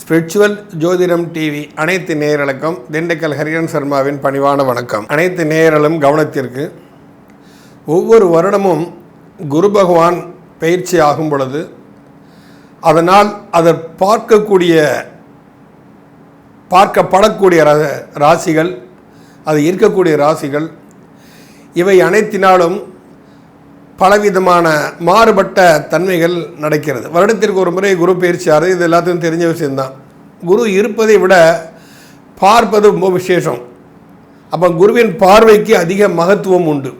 Spiritual ஜோதிடம் TV அனைத்து நேயர்களுக்கும் திண்டுக்கல் ஹரிஹரன் சர்மாவின் பணிவான வணக்கம். அனைத்து நேயர்களும் கவனத்திற்கு. ஒவ்வொரு வருடமும் குரு பகவான் பயிற்சி ஆகும் பொழுது அதனால் அதை பார்க்கக்கூடிய பார்க்கப்படக்கூடிய ராசிகள் அது இருக்கக்கூடிய ராசிகள் இவை அனைத்தினாலும் பலவிதமான மாறுபட்ட தன்மைகள் நடக்கிறது. வருடத்திற்கு ஒரு முறை குரு பயிற்சியாரு இது எல்லாத்துக்கும் தெரிஞ்ச விஷயம்தான். குரு இருப்பதை விட பார்ப்பது ரொம்ப விசேஷம். அப்போ குருவின் பார்வைக்கு அதிக மகத்துவம் உண்டு.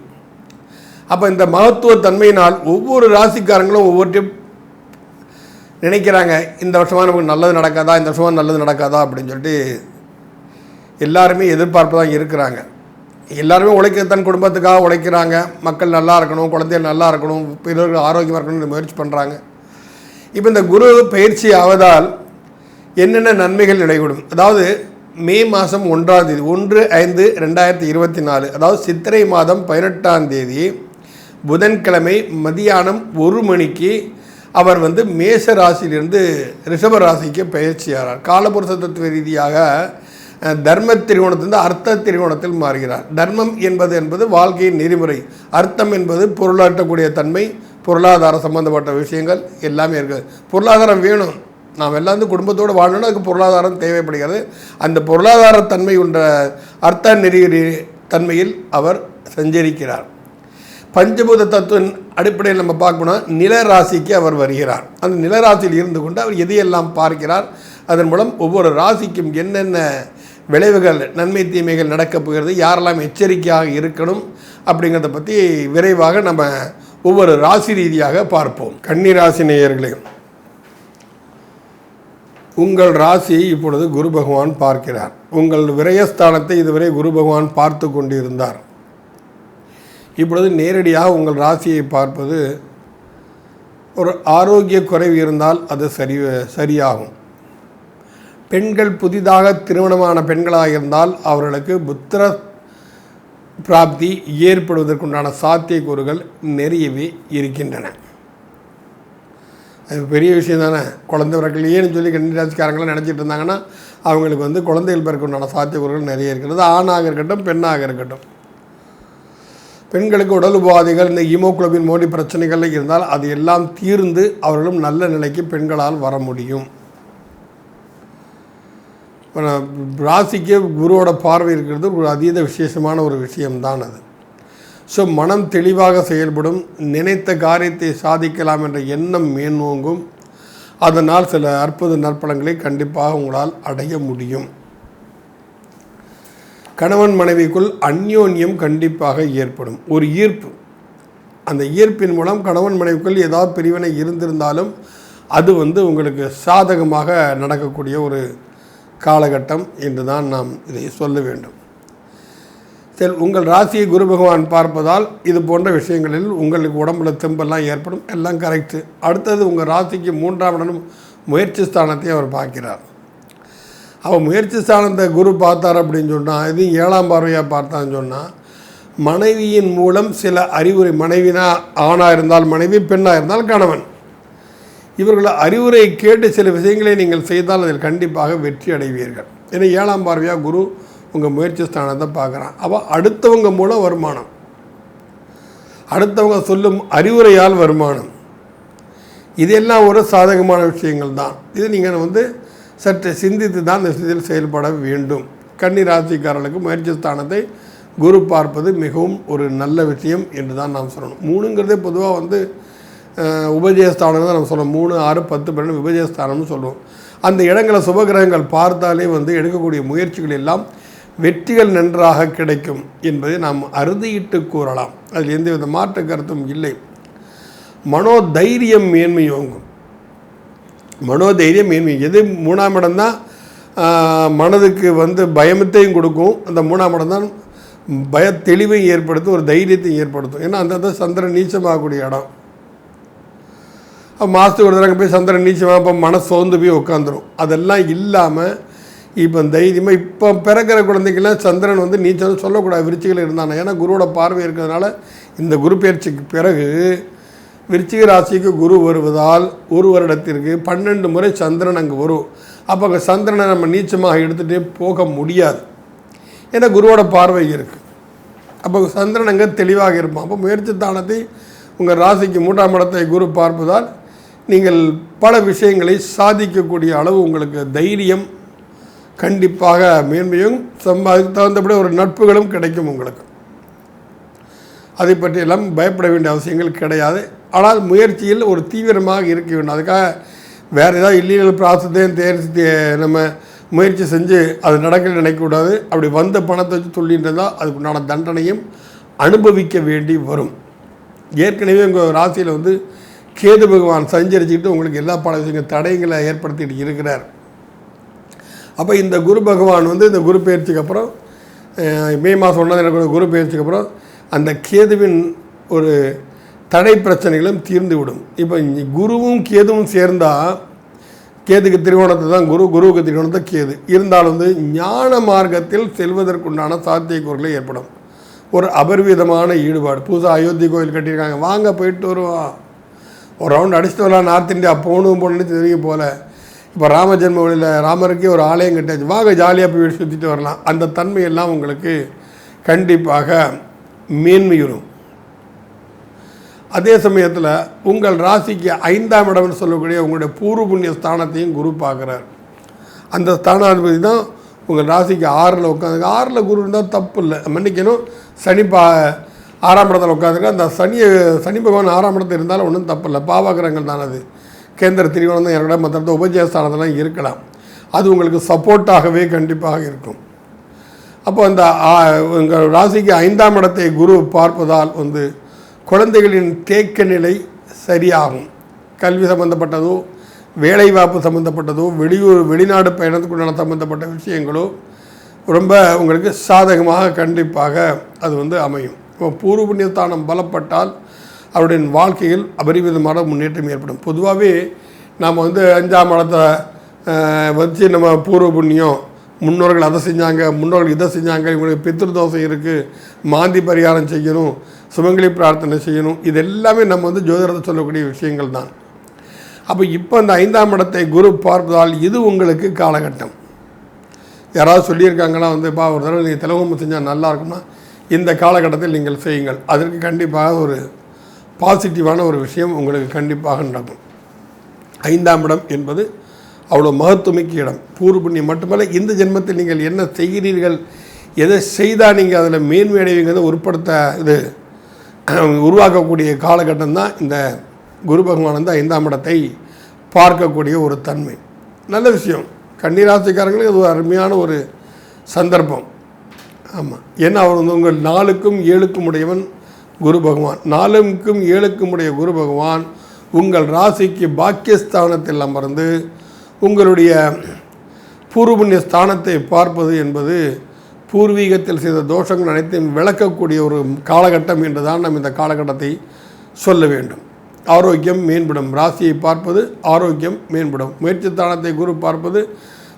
அப்போ இந்த மகத்துவ தன்மையினால் ஒவ்வொரு ராசிக்காரங்களும் ஒவ்வொருத்தையும் நினைக்கிறாங்க இந்த வருஷமாக நமக்கு நல்லது நடக்காதா இந்த வருஷமாக நல்லது நடக்காதா அப்படின்னு சொல்லிட்டு எல்லாருமே எதிர்பார்ப்பு தான் இருக்கிறாங்க. எல்லாருமே உழைக்க தன் குடும்பத்துக்காக உழைக்கிறாங்க. மக்கள் நல்லா இருக்கணும் குழந்தைகள் நல்லா இருக்கணும் பிறர்கள் ஆரோக்கியமாக இருக்கணும்னு முயற்சி பண்ணுறாங்க இப்போ இந்த குரு பயிற்சி ஆவதால் என்னென்ன நன்மைகள் நடைபெறும் அதாவது மே மாதம் ஒன்றாம் தேதி ஒன்று ஐந்து ரெண்டாயிரத்தி இருபத்தி நாலு அதாவது சித்திரை மாதம் பதினெட்டாம் தேதி புதன்கிழமை மதியானம் ஒரு மணிக்கு அவர் வந்து மேச ராசியிலிருந்து ரிஷப ராசிக்கு பயிற்சியாகிறார். காலபுருஷ தத்துவ ரீதியாக தர்ம திரிகோணத்திலிருந்து அர்த்த திரிகோணத்தில் மாறுகிறார். தர்மம் என்பது என்பது வாழ்க்கையின் நெறிமுறை. அர்த்தம் என்பது பொருளாட்டக்கூடிய தன்மை பொருளாதார சம்பந்தப்பட்ட விஷயங்கள் எல்லாமே இருக்குது. பொருளாதாரம் வேணும். நாம் எல்லாம் வந்து குடும்பத்தோடு வாழணும்னா அதுக்கு பொருளாதாரம் தேவைப்படுகிறது. அந்த பொருளாதார தன்மை உண்ட அர்த்த நெறி தன்மையில் அவர் சஞ்சரிக்கிறார். பஞ்சபூத தத்துவின் அடிப்படையில் நம்ம பார்க்கணும்னா நில ராசிக்கு அவர் வருகிறார். அந்த நில ராசியில் இருந்து கொண்டு அவர் எதையெல்லாம் பார்க்கிறார்? அதன் மூலம் ஒவ்வொரு ராசிக்கும் என்னென்ன விளைவுகள் நன்மை தீமைகள் நடக்கப் போகிறது யாரெல்லாம் எச்சரிக்கையாக இருக்கணும் அப்படிங்கிறத பற்றி விரைவாக நம்ம ஒவ்வொரு ராசி ரீதியாக பார்ப்போம். கன்னி ராசி நேயர்களே உங்கள் ராசியை இப்பொழுது குரு பகவான் பார்க்கிறார். உங்கள் விரயஸ்தானத்தை இதுவரை குரு பகவான் பார்த்து கொண்டிருந்தார். இப்பொழுது நேரடியாக உங்கள் ராசியை பார்ப்பது ஒரு ஆரோக்கிய குறைவு இருந்தால் அது சரி சரியாகும். பெண்கள் புதிதாக திருமணமான பெண்களாக இருந்தால் அவர்களுக்கு புத்திர பிராப்தி ஏற்படுவதற்குண்டான சாத்தியக்கூறுகள் நிறையவே இருக்கின்றன. அது பெரிய விஷயம் தானே. குழந்தை பிறக்கலையேன்னு சொல்லி கன்னிராசிக்காரங்களாம் நினச்சிட்டு இருந்தாங்கன்னா அவங்களுக்கு வந்து குழந்தைகள் பிறக்குண்டான சாத்தியக்கூறுகள் நிறைய இருக்கிறது. ஆணாக இருக்கட்டும் பெண்ணாக இருக்கட்டும். பெண்களுக்கு உடல் உபாதைகள் இந்த ஹீமோகுளோபின் மோடி பிரச்சனைகள் இருந்தால் அது எல்லாம் தீர்ந்து அவர்களும் நல்ல நிலைக்கு பெண்களால் வர முடியும். ராசிக்கு குருவோட பார்வை இருக்கிறது ஒரு அதீத விசேஷமான ஒரு விஷயம்தான் அது. ஸோ மனம் தெளிவாக செயல்படும் நினைத்த காரியத்தை சாதிக்கலாம் என்ற எண்ணம் மேன்மோங்கும். அதனால் சில அற்புத நற்பலங்களை கண்டிப்பாக உங்களால் அடைய முடியும். கணவன் மனைவிக்குள் அந்யோன்யம் கண்டிப்பாக ஏற்படும். ஒரு ஈர்ப்பு. அந்த ஈர்ப்பின் மூலம் கணவன் மனைவிக்குள் ஏதாவது பிரிவினை இருந்திருந்தாலும் அது வந்து உங்களுக்கு சாதகமாக நடக்கக்கூடிய ஒரு காலகட்டம் என்று தான் நாம் இதை சொல்ல வேண்டும். சரி உங்கள் ராசியை குரு பகவான் பார்ப்பதால் இது போன்ற விஷயங்களில் உங்களுக்கு உடம்புல தெம்பெல்லாம் ஏற்படும். எல்லாம் கரெக்டு அடுத்தது உங்கள் ராசிக்கு மூன்றாம் இடம் முயற்சி ஸ்தானத்தை அவர் பார்க்கிறார். அவர் முயற்சி ஸ்தானத்தை குரு பார்த்தார் அப்படின்னு சொன்னால் இது ஏழாம் பார்வையாக பார்த்தான்னு சொன்னால் மனைவியின் மூலம் சில அறிவுரை மனைவினா ஆணாக இருந்தால் மனைவி பெண்ணாக இருந்தால் கணவன். இவர்கள் அறிவுரை கேட்டு சில விஷயங்களை நீங்கள் செய்தால் அதில் கண்டிப்பாக வெற்றி அடைவீர்கள். ஏன்னா ஏழாம் பார்வையாக குரு உங்கள் முயற்சி ஸ்தானத்தை பார்க்குறான். அவள் அடுத்தவங்க மூலம் வருமானம். அடுத்தவங்க சொல்லும் அறிவுரையால் வருமானம். இதெல்லாம் ஒரு சாதகமான விஷயங்கள் தான். இது நீங்கள் வந்து சற்று சிந்தித்து தான் இந்த விஷயத்தில் செயல்பட வேண்டும். கன்னி ராசிக்காரர்களுக்கு முயற்சி ஸ்தானத்தை குரு பார்ப்பது மிகவும் ஒரு நல்ல விஷயம் என்று தான் நாம் சொல்லணும். மூணுங்கிறதே பொதுவாக வந்து உபஜயஸ்தானம் தான் நம்ம சொல்லுவோம் மூணு ஆறு பத்து பன்னெண்டு உபஜயஸ்தானம்னு சொல்லுவோம். அந்த இடங்களை சுபகிரகங்கள் பார்த்தாலே வந்து எடுக்கக்கூடிய முயற்சிகள் எல்லாம் வெற்றிகள் நன்றாக கிடைக்கும் என்பதை நாம் அறுதியிட்டு கூறலாம். அதில் எந்தவித மாற்று கருத்தும் இல்லை. மனோதைரியம் மேன்மையோங்கும் மனோதைரியம் மேன்மை. எது மூணாம் இடம் தான் மனதுக்கு வந்து பயமத்தையும் கொடுக்கும். அந்த மூணாம் இடம் தான் பய தெளிவை ஏற்படுத்தும் ஒரு தைரியத்தை ஏற்படுத்தும். ஏன்னா அந்த சந்திரன் நீச்சமாகக்கூடிய இடம். மாதத்துக்கு ஒரு தடவை போய் சந்திரன் நீச்சமாக இப்போ மனசு சோர்ந்து போய் உட்காந்துரும் அதெல்லாம் இல்லாமல் இப்போ தைரியமாக இப்போ பிறக்கிற குழந்தைக்கெல்லாம் சந்திரன் வந்து நீச்சல் சொல்லக்கூடாது விருச்சிகள் இருந்தாங்க ஏன்னா குருவோட பார்வை இருக்கிறதுனால இந்த குரு பயிற்சிக்கு பிறகு விருச்சிக ராசிக்கு குரு வருவதால் ஒரு வருடத்திற்கு பன்னெண்டு முறை சந்திரன் அங்கே வரும். அப்போ அங்கே சந்திரனை நம்ம நீச்சமாக எடுத்துகிட்டே போக முடியாது. ஏன்னா குருவோட பார்வை இருக்குது அப்போ சந்திரன் அங்கே தெளிவாக இருப்பான். அப்போ முயற்சி தானத்தை உங்கள் ராசிக்கு மூன்றாம் இடத்தை குரு பார்ப்பதால் நீங்கள் பல விஷயங்களை சாதிக்கக்கூடிய அளவு உங்களுக்கு தைரியம் கண்டிப்பாக மேன்மையும் சம்பா அதுக்கு தகுந்தபடி ஒரு நட்புகளும் கிடைக்கும் உங்களுக்கு. அதை பற்றியெல்லாம் பயப்பட வேண்டிய அவசியங்கள் கிடையாது. ஆனால் முயற்சியில் ஒரு தீவிரமாக இருக்க வேண்டும். அதுக்காக வேறு ஏதாவது இல்லீகல் ப்ராசஸையும் தேர்ச்சி நம்ம முயற்சி செஞ்சு அது நடக்கல நினைக்கக்கூடாது. அப்படி வந்த பணத்தை வச்சு துள்ளின்றதால் அதுக்குண்டான தண்டனையும் அனுபவிக்க வேண்டி வரும். ஏற்கனவே உங்கள் ராசியில் வந்து கேது பகவான் சஞ்சரிச்சுக்கிட்டு உங்களுக்கு எல்லா பல விஷயங்கள் தடைகளை ஏற்படுத்திட்டு இருக்கிறார். அப்போ இந்த குரு பகவான் வந்து இந்த குரு பயிற்சிக்கு அப்புறம் மே மாதம் ஒன்றாம் எனக்கு குரு பயிற்சிக்கு அப்புறம் அந்த கேதுவின் ஒரு தடை பிரச்சனைகளும் தீர்ந்து விடும். இப்போ குருவும் கேதுவும் சேர்ந்தால் கேதுக்கு திருவோணத்தை தான் குரு குருவுக்கு திருவோணத்தை கேது. இருந்தாலும் வந்து ஞான மார்க்கத்தில் செல்வதற்குண்டான சாத்தியக்கூறுகள் ஏற்படும். ஒரு அபர்விதமான ஈடுபாடு. புதுசாக அயோத்தி கோயில் கட்டியிருக்காங்க. வாங்க போயிட்டு வருவோம். ஒரு ரவுண்ட் அடிச்சுட்டு வரலாம் நார்த் இந்தியா போகணும் போகணுன்னு தெரியும் போல. இப்போ ராம ஜென்மவழியில் ராமருக்கே ஒரு ஆலயம் கட்டியாச்சு. வாங்க ஜாலியாக போய் சுற்றிட்டு வரலாம். அந்த தன்மையெல்லாம் உங்களுக்கு கண்டிப்பாக மேன்மையுறும். அதே சமயத்தில் உங்கள் ராசிக்கு ஐந்தாம் இடம்னு சொல்லக்கூடிய உங்களுடைய பூர்வ புண்ணிய ஸ்தானத்தையும் குரு பார்க்குறார். அந்த ஸ்தானாதிபதி தான் உங்கள் ராசிக்கு ஆறில் உட்காந்து ஆறில் குரு இருந்தால் தப்பு இல்லை. மன்னிக்கணும். சனி பா ஆறாம் இடத்துல உட்காந்துருக்கு. அந்த சனியை சனி பகவான் ஆறாம் இடத்துல இருந்தாலும் ஒன்றும் தப்பில்லை. பாவகிரகங்கள் தான் அது கேந்திர திரிகோணம் தான் இருக்கலாம் மற்ற இடத்துல உபஜயஸ்தானத்தெல்லாம் இருக்கலாம். அது உங்களுக்கு சப்போர்ட்டாகவே கண்டிப்பாக இருக்கும். அப்போ அந்த உங்கள் ராசிக்கு ஐந்தாம் இடத்தை குரு பார்ப்பதால் வந்து குழந்தைகளின் தேக்க நிலை சரியாகும். கல்வி சம்பந்தப்பட்டதோ வேலைவாய்ப்பு சம்பந்தப்பட்டதோ வெளியூர் வெளிநாடு பயணத்துக்குண்டான சம்பந்தப்பட்ட விஷயங்களோ ரொம்ப உங்களுக்கு சாதகமாக கண்டிப்பாக அது வந்து அமையும். பூர்வ புண்ணியஸ்தானம் பலப்பட்டால் அவருடைய வாழ்க்கையில் அபரிவிதமான முன்னேற்றம் ஏற்படும். பொதுவாகவே நாம் வந்து அஞ்சாம் இடத்தை வச்சு நம்ம பூர்வ புண்ணியம் முன்னோர்கள் அதை செஞ்சாங்க முன்னோர்கள் இதை செஞ்சாங்க இவங்களுக்கு பித்திருதோஷம் இருக்குது மாந்தி பரிகாரம் செய்யணும் சுமங்கலி பிரார்த்தனை செய்யணும் இது எல்லாமே நம்ம வந்து ஜோதிடத்தை சொல்லக்கூடிய விஷயங்கள் தான். அப்போ இப்போ இந்த ஐந்தாம் இடத்தை குரு பார்ப்பதால் இது உங்களுக்கு காலகட்டம். யாராவது சொல்லியிருக்காங்கன்னா வந்து பா ஒரு தடவை நீங்கள் திலகோமம் செஞ்சால் நல்லா இருக்கும்னா இந்த காலகட்டத்தில் நீங்கள் செய்யுங்கள். அதற்கு கண்டிப்பாக ஒரு பாசிட்டிவான ஒரு விஷயம் உங்களுக்கு கண்டிப்பாக நடக்கும். ஐந்தாம் இடம் என்பது அவ்வளோ மகத்துவமிக்க இடம். பூர்வ புண்ணியம் மட்டுமல்ல இந்த ஜென்மத்தில் நீங்கள் என்ன செய்கிறீர்கள் எதை செய்தால் நீங்கள் அதில் மேன்மை அடைவீங்கிறத உட்படுத்த இது உருவாக்கக்கூடிய காலகட்டம் தான் இந்த குரு பகவான் வந்து ஐந்தாம் இடத்தை பார்க்கக்கூடிய ஒரு தன்மை. நல்ல விஷயம். கன்னிராசிக்காரங்களுக்கு இது ஒரு அருமையான ஒரு சந்தர்ப்பம். ஆமாம் ஏன்னா அவர் வந்து உங்கள் நாலுக்கும் ஏழுக்கும் உடையவன் குரு பகவான். நாலுக்கும் ஏழுக்கும் உடைய குரு பகவான் உங்கள் ராசிக்கு பாக்கியஸ்தானத்தில் அமர்ந்து உங்களுடைய பூர்வபுண்ணிய ஸ்தானத்தை பார்ப்பது என்பது பூர்வீகத்தில் செய்த தோஷங்கள் அனைத்தையும் விளக்கக்கூடிய ஒரு காலகட்டம் என்று தான் நாம் இந்த காலகட்டத்தை சொல்ல வேண்டும். ஆரோக்கியம் மேம்படும். ராசியை பார்ப்பது ஆரோக்கியம் மேம்படும். முயற்சி ஸ்தானத்தை குரு பார்ப்பது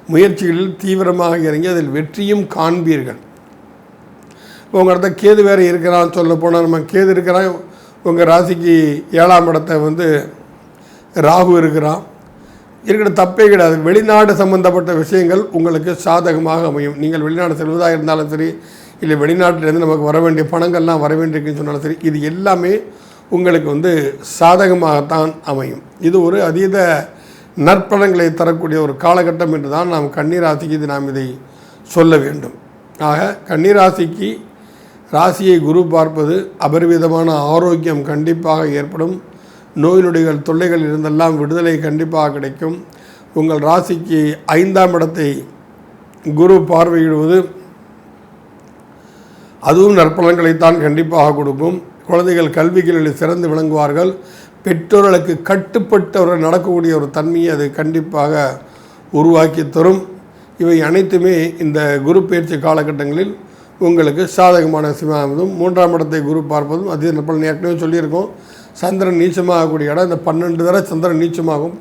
முயற்சிகளில் தீவிரமாக இறங்கி அதில் வெற்றியும் காண்பீர்கள். உங்கள் இடத்த கேது வேறு இருக்கிறான்னு சொல்ல போனால் நம்ம கேது இருக்கிறான். உங்கள் ராசிக்கு ஏழாம் இடத்த வந்து ராகு இருக்கிறான். இருக்கிற தப்பே கிடையாது. வெளிநாடு சம்பந்தப்பட்ட விஷயங்கள் உங்களுக்கு சாதகமாக அமையும். நீங்கள் வெளிநாடு செல்வதாக இருந்தாலும் சரி இல்லை வெளிநாட்டிலேருந்து நமக்கு வர வேண்டிய பணங்கள்லாம் வர வேண்டியிருக்குன்னு சொன்னாலும் சரி இது எல்லாமே உங்களுக்கு வந்து சாதகமாகத்தான் அமையும். இது ஒரு அதீத நற்பலன்களை தரக்கூடிய ஒரு காலகட்டம் என்று தான் நாம் கன்னிராசிக்கு இது நாம் இதை சொல்ல வேண்டும். ஆக கன்னிராசிக்கு ராசியை குரு பார்ப்பது அபரிவிதமான ஆரோக்கியம் கண்டிப்பாக ஏற்படும். நோய் நொடிகள் தொல்லைகள் இருந்தெல்லாம் விடுதலை கண்டிப்பாக கிடைக்கும். உங்கள் ராசிக்கு ஐந்தாம் இடத்தை குரு பார்வையிடுவது அதுவும் நற்பலன்களைத்தான் கண்டிப்பாக கொடுக்கும். குழந்தைகள் கல்விகளில் சிறந்து விளங்குவார்கள். பெற்றோர்களுக்கு கட்டுப்பட்டவர்கள் நடக்கக்கூடிய ஒரு தன்மையை அது கண்டிப்பாக உருவாக்கி தரும். இவை அனைத்துமே இந்த குரு பயிற்சி காலகட்டங்களில் உங்களுக்கு சாதகமான விஷயமாகும் மூன்றாம் இடத்தை குரு பார்ப்பதும் அதே நற்பலன் ஏற்கனவே சொல்லியிருக்கோம். சந்திரன் நீச்சமாகக்கூடிய இடம். இந்த பன்னெண்டு தடவை சந்திரன் நீச்சமாகும்.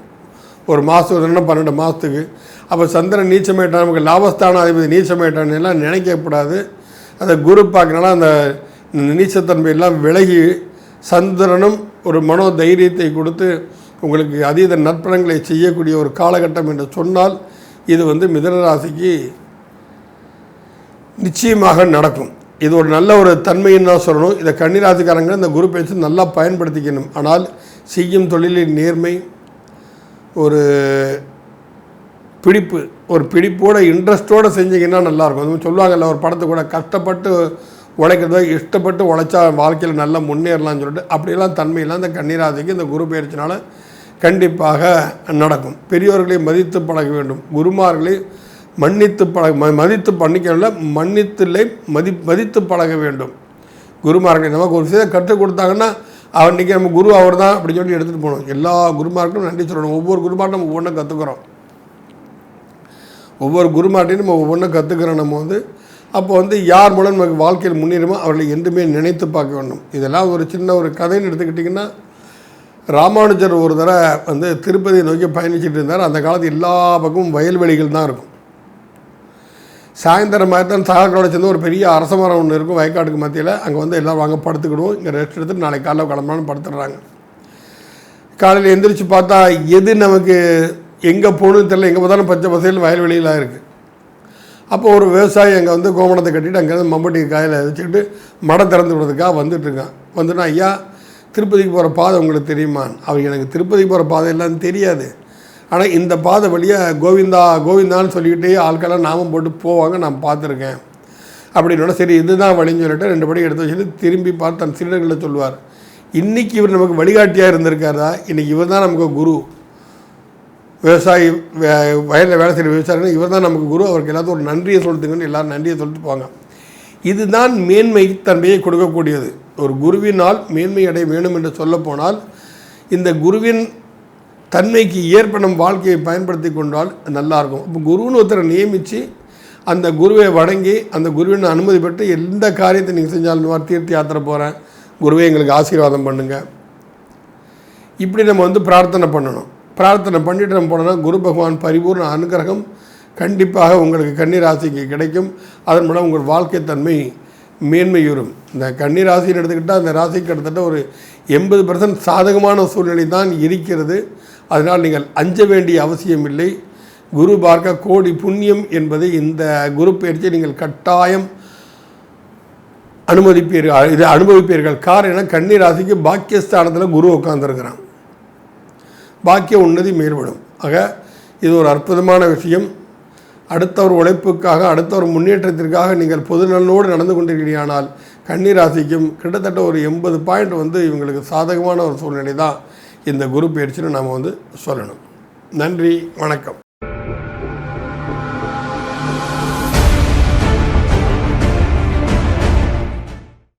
ஒரு மாதம் பன்னெண்டு மாதத்துக்கு அப்போ சந்திரன் நீச்சமாயிட்டான் நமக்கு லாபஸ்தானாதிபதி நீச்சமாயிட்டான்னு எல்லாம் நினைக்கக்கூடாது அந்த குரு பார்க்கனால அந்த நீச்சத்தன்மையெல்லாம் விலகி சந்திரனும் ஒரு மனோ தைரியத்தை கொடுத்து உங்களுக்கு அதீத நற்பணங்களை செய்யக்கூடிய ஒரு காலகட்டம் என்று சொன்னால் இது வந்து மிதனராசிக்கு நிச்சயமாக நடக்கும். இது ஒரு நல்ல ஒரு தன்மைன்னு தான் சொல்லணும். இதை கன்னிராசிக்காரங்க இந்த குரு பேச்சு நல்லா பயன்படுத்திக்கணும். ஆனால் செய்யும் தொழிலின் நேர்மை ஒரு பிடிப்பு ஒரு பிடிப்போட இன்ட்ரெஸ்ட்டோடு செஞ்சிங்கன்னா நல்லாயிருக்கும். அதுவும் சொல்லுவாங்கல்ல ஒரு படத்தை கூட கஷ்டப்பட்டு உழைக்கிறத இஷ்டப்பட்டு உழைச்சா வாழ்க்கையில் நல்லா முன்னேறலாம்னு சொல்லிட்டு அப்படியெல்லாம் தன்மையெல்லாம் இந்த கன்னிராசிக்கு இந்த குரு பயிற்சினால் கண்டிப்பாக நடக்கும். பெரியோர்களை மதித்து பழக வேண்டும். குருமார்களை மன்னித்து பழக ம- மதித்து பண்ணிக்கல மன்னித்தில்லை மதி மதித்து பழக வேண்டும். குருமார்கள் நமக்கு ஒரு விஷயத்தை கற்றுக் கொடுத்தாங்கன்னா அவர் இன்றைக்கி நம்ம குரு அவர் தான் அப்படின்னு சொல்லி எடுத்துகிட்டு போகணும். எல்லா குருமார்க்கும் நன்றி சொல்லணும். ஒவ்வொரு குருமார்ட்டும் நம்ம ஒவ்வொன்றும் கற்றுக்குறோம் ஒவ்வொரு குருமாட்டையும் நம்ம ஒவ்வொன்றும் கற்றுக்கிறோம் நம்ம வந்து. அப்போ வந்து யார் மூலம் நமக்கு வாழ்க்கையில் முன்னேறுமோ அவர்களை என்றுமே நினைத்து பார்க்க வேண்டும். இதெல்லாம் ஒரு சின்ன ஒரு கதைன்னு எடுத்துக்கிட்டிங்கன்னா ராமானுஜர் ஒரு தடவை வந்து திருப்பதியை நோக்கி பயணிச்சுட்டு இருந்தார். அந்த காலத்து எல்லா பக்கமும் வயல்வெளிகள் தான் இருக்கும். சாயந்தரம் மாதிரி தான் சகாக்களோட சேர்ந்து ஒரு பெரிய அரச மரம் ஒன்று இருக்கும் வயக்காட்டுக்கு மத்தியில். அங்கே வந்து எல்லோரும் வாங்க படுத்துக்கிடுவோம். இங்கே ரெஸ்ட் எடுத்துட்டு நாளைக்கு காலைல கிளம்பலான்னு படுத்துடுறாங்க. காலையில் எந்திரிச்சு பார்த்தா எது நமக்கு எங்கே போகணும்னு தெரியல. எங்கே பார்த்தாலும் பச்சை பசையில் வயல்வெளியெலாம் இருக்குது அப்போ ஒரு விவசாயி அங்கே வந்து கோமணத்தை கட்டிட்டு அங்கேருந்து மம்பட்டி காயில் வச்சுக்கிட்டு மடம் திறந்து விடுறதுக்காக வந்துட்டுருக்கான் வந்துட்டான் ஐயா திருப்பதிக்கு போகிற பாதை உங்களுக்கு தெரியுமா அவர் எனக்கு திருப்பதிக்கு போகிற பாதை எல்லாம் தெரியாது. ஆனால் இந்த பாதை வழியாக கோவிந்தா கோவிந்தான்னு சொல்லிக்கிட்டே ஆட்கள்லாம் நாமம் போட்டு போவாங்க நான் பார்த்துருக்கேன். அப்படின்னா சரி இதுதான் வழின்னு சொல்லிட்டு ரெண்டு படி எடுத்து வச்சுட்டு திரும்பி பார்த்து தன் சீடர்களை சொல்லுவார். இன்றைக்கி இவர் நமக்கு வழிகாட்டியாக இருந்திருக்காரா? இன்றைக்கி இவர் தான் நமக்கு குரு. விவசாயி வே- வயலில் வேலை செய்கிற விவசாயிகள் இவர் தான் நமக்கு குரு. அவருக்கு எல்லாத்தையும் ஒரு நன்றியை சொல்லுதுங்கன்னு எல்லாரும் நன்றியை சொல்லிட்டு போவாங்க. இதுதான் மேன்மை தன்மையை கொடுக்கக்கூடியது. ஒரு குருவினால் மேன்மை அடைய வேண்டும் என்று சொல்லப்போனால் இந்த குருவின் தன்மைக்கு ஏற்ப நம் வாழ்க்கையை பயன்படுத்தி கொண்டால் நல்லாயிருக்கும் இப்போ குருன்னு ஒருத்தரை நியமித்து அந்த குருவை வணங்கி அந்த குருவின் அனுமதி பெற்று எந்த காரியத்தை நீங்கள் செஞ்சாலும் இந்த மாதிரி தீர்த்த யாத்திரை போகிறேன் குருவை எங்களுக்கு ஆசீர்வாதம் பண்ணுங்கள் இப்படி நம்ம வந்து பிரார்த்தனை பண்ணணும். பிரார்த்தனை பண்ணிட்டு நம்ம போனோம்னா குரு பகவான் பரிபூர்ண அனுகிரகம் கண்டிப்பாக உங்களுக்கு கன்னிராசிக்கு கிடைக்கும். அதன் மூலம் உங்கள் வாழ்க்கை தன்மை மேன்மையுறும். இந்த கன்னிராசின்னு எடுத்துக்கிட்டால் அந்த ராசிக்கு கிட்டத்தட்ட ஒரு எண்பது பர்சன்ட் சாதகமான சூழ்நிலை தான் இருக்கிறது. அதனால் நீங்கள் அஞ்ச வேண்டிய அவசியம் இல்லை குரு பார்க்க கோடி புண்ணியம் என்பதை இந்த குரு பயிற்சியை நீங்கள் கட்டாயம் அனுமதிப்பீர்கள். இதை அனுபவிப்பீர்கள். காரணம் கன்னி ராசிக்கு பாக்கியஸ்தானத்தில் குரு உட்காந்துருக்கிறான் பாக்கிய உன்னதி மேற்படும். ஆக இது ஒரு அற்புதமான விஷயம். அடுத்தவர் உழைப்புக்காக அடுத்தவர் முன்னேற்றத்திற்காக நீங்கள் பொது நலனோடு நடந்து கொண்டிருக்கிறீர்கள் கன்னி ராசிக்கும் கிட்டத்தட்ட ஒரு எண்பது பாயிண்ட் வந்து இவங்களுக்கு சாதகமான ஒரு சூழ்நிலை தான் இந்த குரு பயிற்சின்னு நாம் வந்து சொல்லணும். நன்றி வணக்கம்.